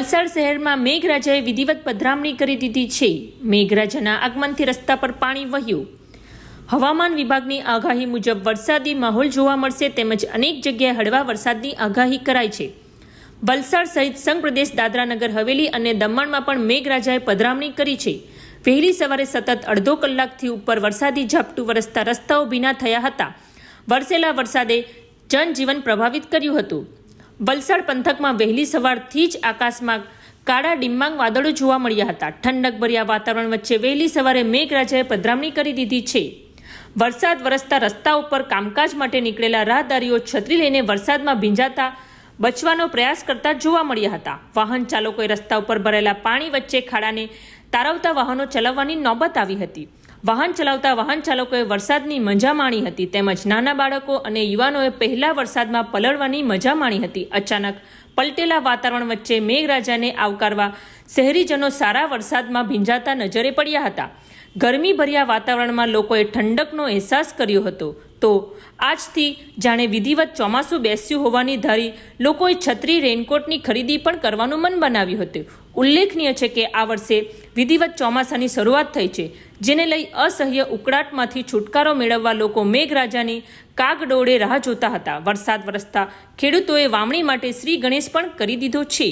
વલસાડ શહેરમાં મેઘરાજાએ વિધિવત પધરામણી કરી દીધી છે. મેઘરાજાના આગમનથી રસ્તા પર પાણી વહ્યું. હવામાન વિભાગની આગાહી મુજબ વરસાદી માહોલ જોવા મળશે તેમજ અનેક જગ્યાએ હળવા વરસાદની આગાહી કરાઈ છે. વલસાડ સહિત સંઘ પ્રદેશ દાદરાનગર, હવેલી અને દમણમાં પણ મેઘરાજાએ પધરામણી કરી છે. વહેલી સવારે સતત અડધો કલાકથી ઉપર વરસાદી ઝાપટું વરસતા રસ્તાઓ ભીના થયા હતા. વરસેલા વરસાદે જનજીવન પ્રભાવિત કર્યું હતું. વલસાડ પંથકમાં વહેલી સવારથી જ આકાશમાં કાળા ડિમ્માંગ વાદળો જોવા મળ્યા હતા. ઠંડકભર્યા વાતાવરણ વચ્ચે વહેલી સવારે મેઘરાજાએ પધરામણી કરી દીધી છે. વરસાદ વરસતા રસ્તા ઉપર કામકાજ માટે નીકળેલા રાહદારીઓ છત્રી લઈને વરસાદમાં ભીંજાતા બચવાનો પ્રયાસ કરતા જોવા મળ્યા હતા. વાહન ચાલકોએ રસ્તા ઉપર ભરેલા પાણી વચ્ચે ખાડાને તારવતા વાહનો ચલાવવાની નોબત આવી હતી. વાહન ચલાવતા વાહન ચાલકોએ વરસાદની મજા માણી હતી. તેમજ નાના બાળકો અને યુવાનોએ પહેલા વરસાદમાં પલળવાની મજા માણી હતી. અચાનક પલટેલા વાતાવરણ વચ્ચે મેઘરાજાને આવકારવા શહેરીજનો સારા વરસાદમાં ભીંજાતા નજરે પડ્યા હતા. ગરમીભર્યા વાતાવરણમાં લોકોએ ઠંડકનો અહેસાસ કર્યો હતો. તો આજથી જાણે વિધિવત ચોમાસું બેસ્યું હોવાની ધારી લોકોએ છત્રી રેનકોટની ખરીદી પણ કરવાનું મન બનાવ્યું હતું. ઉલ્લેખનીય છે કે આ વર્ષે વિધિવત ચોમાસાની શરૂઆત થઈ છે, જેને લઈ અસહ્ય ઉકળાટમાંથી છુટકારો મેળવવા લોકો મેઘરાજાની કાગડોળે રાહ જોતા હતા. વરસાદ વરસતા ખેડૂતોએ વાવણી માટે શ્રી ગણેશ પણ કરી દીધો છે.